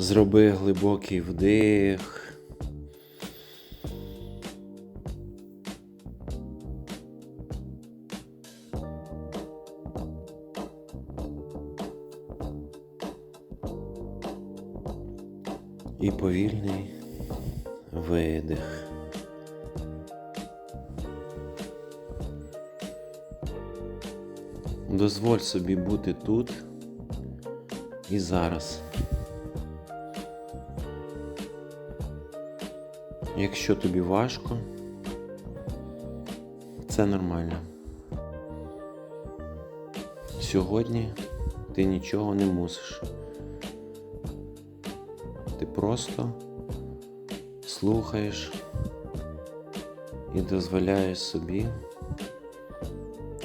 Зроби глибокий вдих. І повільний видих. Дозволь собі бути тут і зараз. Якщо тобі важко, це нормально. Сьогодні ти нічого не мусиш. Ти просто слухаєш і дозволяєш собі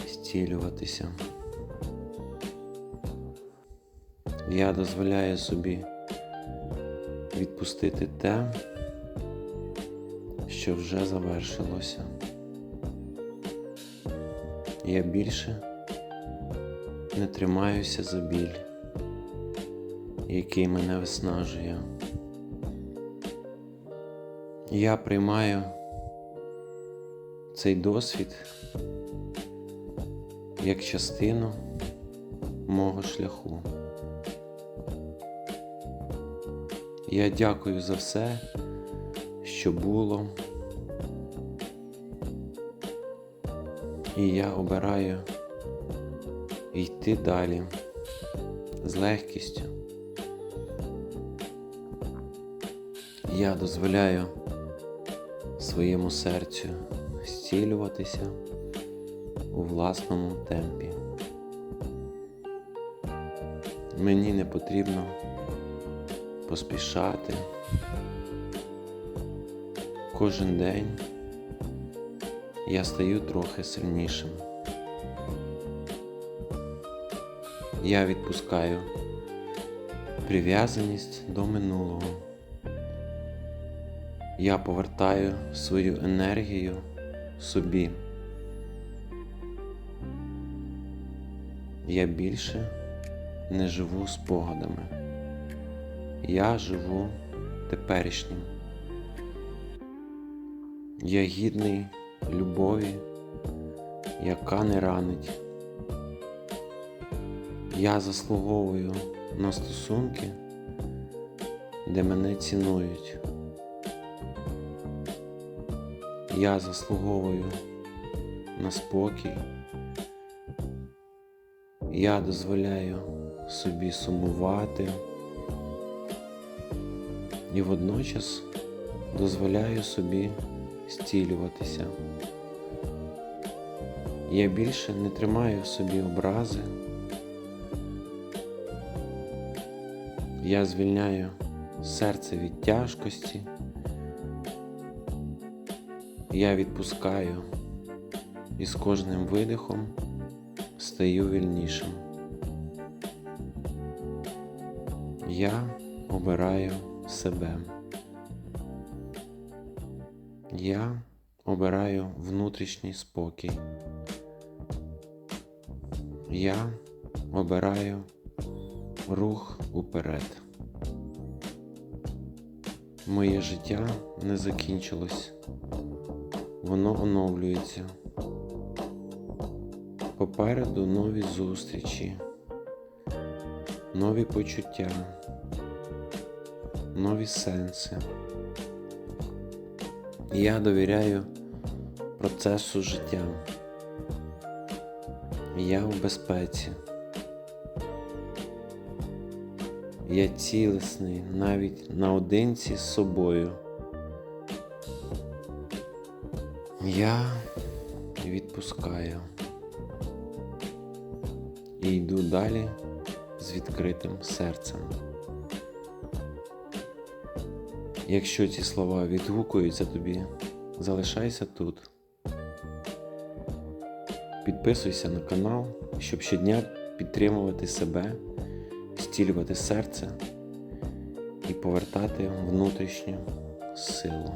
зцілюватися. Я дозволяю собі відпустити те, що вже завершилося. Я більше не тримаюся за біль, який мене виснажує. Я приймаю цей досвід як частину мого шляху. Я дякую за все, що було, і я обираю йти далі з легкістю. Я дозволяю своєму серцю зцілюватися у власному темпі. Мені не потрібно поспішати. Кожен день я стаю трохи сильнішим. Я відпускаю прив'язаність до минулого. Я повертаю свою енергію собі. Я більше не живу спогадами. Я живу теперішнім. Я гідний любові, яка не ранить. Я заслуговую на стосунки, де мене цінують. Я заслуговую на спокій. Я дозволяю собі сумувати і водночас дозволяю собі зцілюватися. Я більше не тримаю в собі образи. Я звільняю серце від тяжкості. Я відпускаю і з кожним видихом стаю вільнішим. Я обираю себе. Я обираю внутрішній спокій. Я обираю рух уперед. Моє життя не закінчилось. Воно оновлюється. Попереду нові зустрічі, нові почуття, нові сенси. Я довіряю процесу життя. Я в безпеці. Я цілісний навіть наодинці з собою. Я відпускаю і йду далі з відкритим серцем. Якщо ці слова відгукуються тобі, залишайся тут. Підписуйся на канал, щоб щодня підтримувати себе, стілювати серце і повертати внутрішню силу.